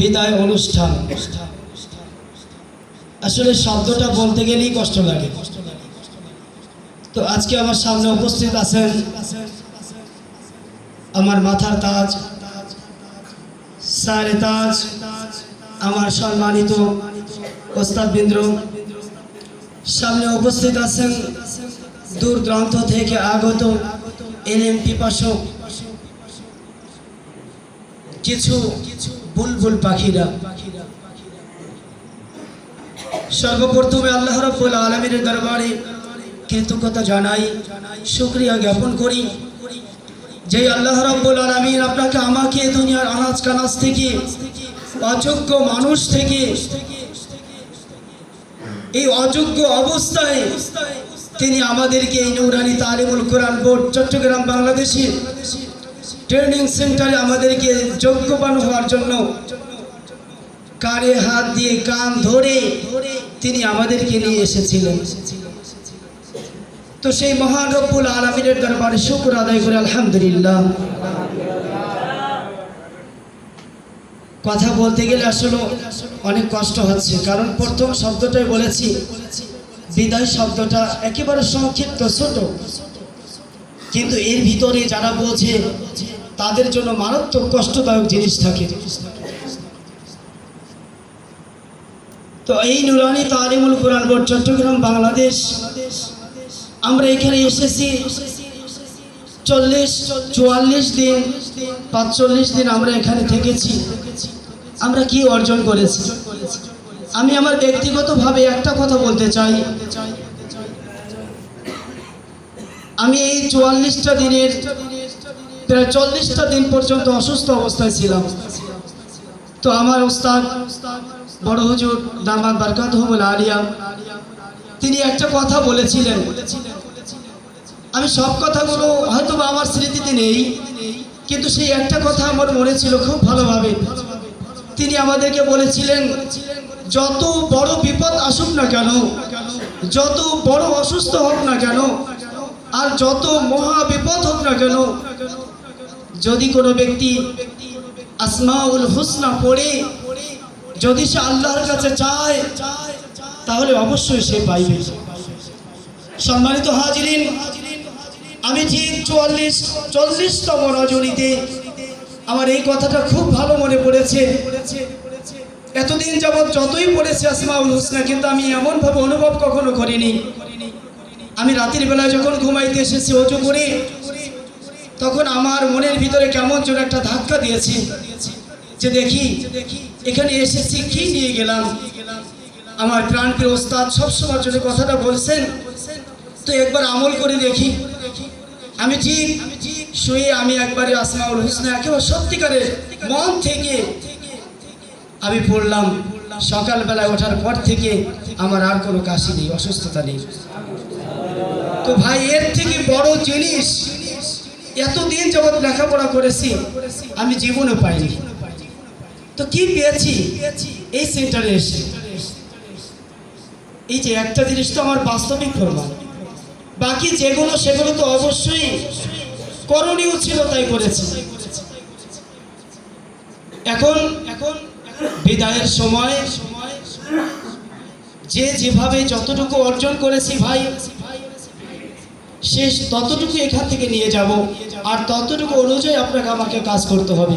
বিদায় অনুষ্ঠান। আসলে শব্দটা বলতে গেলেই কষ্ট লাগে। তো আজকে আমার সামনে উপস্থিত আছেন আমার মাথার তাজ সারে তাজ, আমার সম্মানিত ওস্তাদবৃন্দ সামনে উপস্থিত আছেন দূর দূরান্ত থেকে আগত এলএম পিপাসক কিছু বুলবুল পাখিরা। সর্বপ্রথমে আল্লাহ রব্বুল আলমীর দরবারে কৃতজ্ঞতা জানাই, শুক্রিয়া জ্ঞাপন করি যে আল্লাহ রব্বুল আলমীর আপনাকে আমাকে দুনিয়ার আনাজ কানাজ থেকে, অযোগ্য মানুষ থেকে, এই অযোগ্য অবস্থায় তিনি আমাদেরকে এই নৌরানি তালিমুল কোরআন বোর্ড, চট্টগ্রাম, বাংলাদেশের ট্রেনিং সেন্টারে আমাদেরকে যোগ্যবান হওয়ার জন্য কারে হাত দিয়ে কান ধরে তিনি আমাদেরকে নিয়ে এসেছিলেন। তো সেই মহান রব্বুল আলমিনের দরবারে শুক্র আদায় করে আলহামদুলিল্লাহ। কথা বলতে গেলে আসলে অনেক কষ্ট হচ্ছে, কারণ প্রথম শব্দটাই বলেছি, বিদায় শব্দটা একেবারে সংক্ষিপ্ত, ছোট। কিন্তু এর ভিতরে যারা বোঝে তাদের জন্য মারাত্মক কষ্টদায়ক জিনিস থাকে। তো এই নুরানি তালিমুল কোরআন বোর্ড, চট্টগ্রাম, বাংলাদেশ। আমরা এখানে এসেছি চল্লিশ, চুয়াল্লিশ দিন, পাঁচচল্লিশ দিন আমরা এখানে থেকেছি। আমরা কি অর্জন করেছি? আমি আমার ব্যক্তিগতভাবে একটা কথা বলতে চাই। আমি এই চুয়াল্লিশটা দিনের, প্রায় চল্লিশটা দিন পর্যন্ত অসুস্থ অবস্থায় ছিলাম। তো আমার ওস্তাদ, বড় হুজুর দামাদ বারকাত আলিয়া, তিনি একটা কথা বলেছিলেন। আমি সব কথাগুলো হয়তো বা আমার স্মৃতিতে নেই, কিন্তু সেই একটা কথা আমার মনে ছিল খুব ভালোভাবে। তিনি আমাদেরকে বলেছিলেন, যত বড় বিপদ আসুক না কেন, যত বড় অসুস্থ হোক না কেন আর যত মহা বিপদ হোক না কেন, যদি কোনো ব্যক্তি আসমাউল হুসনা পড়ে, যদি সে আল্লাহর কাছে চায়, তাহলে অবশ্যই সে পাইবে। সম্মানিত হাজিরিন, আমি ঠিক চুয়াল্লিশ, চল্লিশতম রজনীতে আমার এই কথাটা খুব ভালো মনে পড়েছে। এতদিন যাবৎ যতই পড়েছে আসমাউল হুসনা, কিন্তু আমি এমনভাবে অনুভব কখনো করিনি। আমি রাতের বেলায় যখন ঘুমাইতে এসেছি অজু করে, তখন আমার মনের ভিতরে কেমন যেন একটা ধাক্কা দিয়েছে যে দেখি, এখানে এসেছি, কি নিয়ে গেলাম? আমার প্রাণপ্রিয় ওস্তাদ সবসময়ের জন্য কথাটা বলছেন, তো একবার আমল করে দেখি। আমি ঠিক শুয়ে আমি একবারে আসমাউল হোসনা, একেবারে সত্যিকারের মন থেকে আমি পড়লাম। সকালবেলায় ওঠার পর থেকে আমার আর কোনো কাশি নেই, অসুস্থতা নেই। তো ভাই, এর থেকে বড় জিনিস, এতদিন যাবৎ লেখাপড়া করেছি, আমি জীবনে পাইনি। তো কি পেয়েছি? এই সেন্টারে এসে। এই যে একটা জিনিস তো আমার বাস্তবিক প্রমাণ। বাকি যেগুলো, সেগুলো তো অবশ্যই করণীয় ছিল, তাই করেছি। এখন এখন বিদায়ের সময়, যে যেভাবে যতটুকু অর্জন করেছি ভাই শেষ ততটুকু এখান থেকে নিয়ে যাব, আর ততটুকু অনুযায়ী আপনাকে আমাকে কাজ করতে হবে।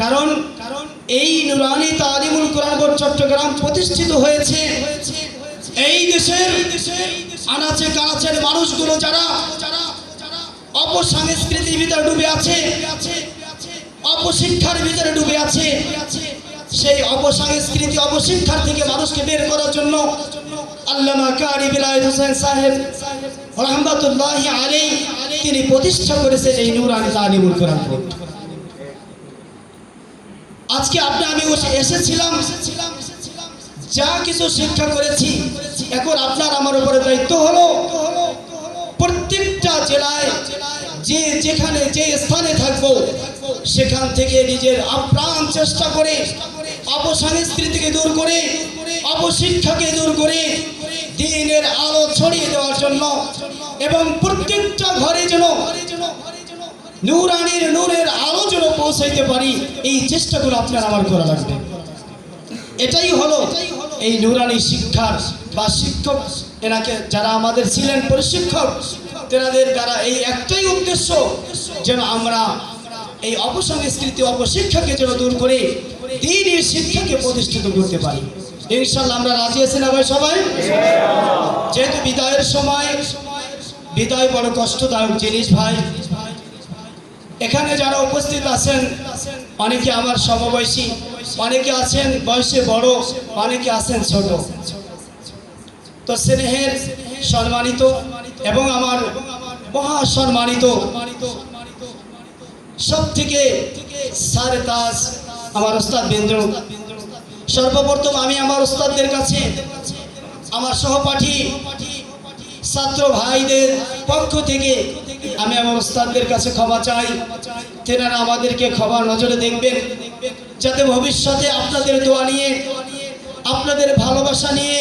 কারণ এই নুরানি তালিমুল কোরআন চট্টগ্রাম প্রতিষ্ঠিত হয়েছে। এই দেশের আনাচে কানাচের মানুষগুলো যারা অপসংস্কৃতির ভিতরে ডুবে আছে, অপশিক্ষার ভিতরে ডুবে আছে, সেই অপসংস্কৃতি অপশিক্ষার থেকে মানুষকে বের করার জন্য আল্লামা কারি হোসেন সাহেব রহমতুল্লাহ আলী তিনি প্রতিষ্ঠা করেছেন এই তালিমুল কোরআন আজকে আপনি, আমি এসেছিলাম, যা কিছু শিক্ষা করেছি, এখন আপনার আমার উপরে দায়িত্ব হলো প্রত্যেকটা জেলায় যে যেখানে যে স্থানে থাকব, সেখান থেকে নিজের আপ্রাণ চেষ্টা করে, অপসংস্কৃতিকে দূর করে, অপশিক্ষাকে দূর করে, দিনের আলো ছড়িয়ে দেওয়ার জন্য এবং প্রত্যেকটা ঘরে যেন নূরানির নূরের আলো যেন পৌঁছাইতে পারি, এই চেষ্টাগুলো আপনার আমার করা লাগবে। এটাই হলো এই নুরানি শিক্ষার বা শিক্ষক এনাকে যারা আমাদের ছিলেন প্রশিক্ষক, তেনাদের দ্বারা এই একটাই উদ্দেশ্য যেন আমরা এই অপসংস্কৃতি, অপশিক্ষাকে যেন দূর করে দিনই শিক্ষাকে প্রতিষ্ঠিত করতে পারি। ইনশাল্লাহ আমরা রাজি আছি না ভাই সবাই? যেহেতু বিদায়ের সময়, বিদায় বড় কষ্টদায়ক জিনিস ভাই। এখানে যারা উপস্থিত আছেন, অনেকে আমার সমবয়সী, অনেকে আছেন বয়সে বড়, অনেকে আছেন ছোট। তো স্নেহের সম্মানিত এবং আমার মহা সম্মানিত সব থেকে সারে তাজ আমার ওস্তাদ বিন্দু। সর্বপ্রথম আমি আমার ওস্তাদদের কাছে, আমার সহপাঠী ছাত্র ভাইদের পক্ষ থেকে আমি আমার ওস্তাদদের কাছে ক্ষমা চাই। তেনারা আমাদেরকে ক্ষমা নজরে দেখবেন, যাতে ভবিষ্যতে আপনাদের দোয়া নিয়ে, আপনাদের ভালোবাসা নিয়ে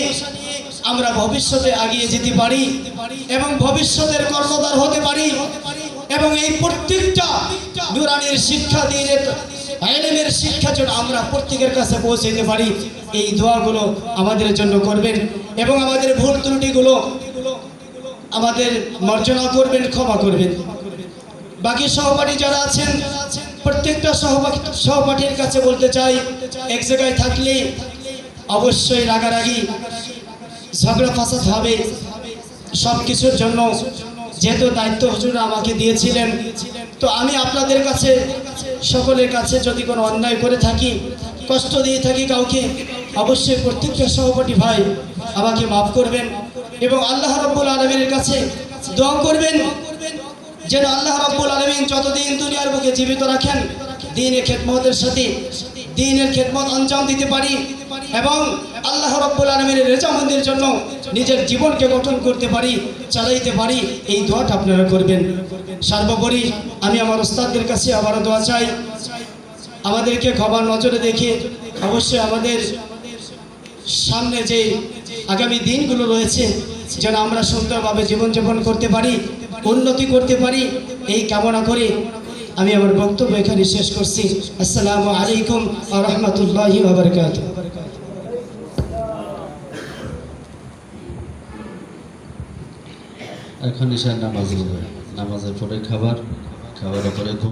আমরা ভবিষ্যতে এগিয়ে যেতে পারি এবং ভবিষ্যতের কর্মদার হতে পারি এবং এই প্রত্যেকটা নুরানির শিক্ষা দিয়ে আইলেমের শিক্ষা যেন আমরা প্রত্যেকের কাছে পৌঁছে দিতে পারি, এই দোয়াগুলো আমাদের জন্য করবেন এবং আমাদের ভুল ত্রুটিগুলো আমাদের মার্জনা করবেন, ক্ষমা করবেন। বাকি সহপাঠী যারা আছেন, প্রত্যেকটা সহপাঠী, সহপাঠীর কাছে বলতে চাই, এক জায়গায় থাকলে অবশ্যই রাগারাগি, ঝগড়া ফাসাদ হবে। সব কিছুর জন্য যেহেতু দায়িত্ব হুজুরা আমাকে দিয়েছিলেন তো আমি আপনাদের কাছে, সকলের কাছে যদি কোনো অন্যায় করে থাকি, কষ্ট দিয়ে থাকি কাউকে, অবশ্যই প্রত্যেকটা সহপাঠী ভাই আমাকে মাফ করবেন এবং আল্লাহ রব্বুল আলমীর কাছে দোয়া করবেন যেন আল্লাহ রব্বুল আলমিন যতদিন দুনিয়ার বুকে জীবিত রাখেন, দিনের খেদমতের সাথে দিনের খেদমত অঞ্জাম দিতে পারি এবং আল্লাহ রব্বুল আলমিনের রেজামন্দির জন্য নিজের জীবনকে গঠন করতে পারি। চালাইতে পারি, এই দোয়াটা আপনারা করবেন। সর্বোপরি আমি আমার ওস্তাদদের কাছে আবারও দোয়া চাই। আমাদেরকে খবর নজরে দেখে অবশ্যই আমাদের সামনে যে আগামী দিনগুলো রয়েছে, যেন আমরা সুন্দরভাবে জীবনযাপন করতে পারি, উন্নতি করতে পারি, এই কামনা করে আমি আমার বক্তব্য এখানে শেষ করছি। আসসালামু আলাইকুম আ রহমতুল্লাহি বাবরকাত এখন ঈশার নামাজ হবে। নামাজের পরে খাবার খাবারের পরে ঘুম।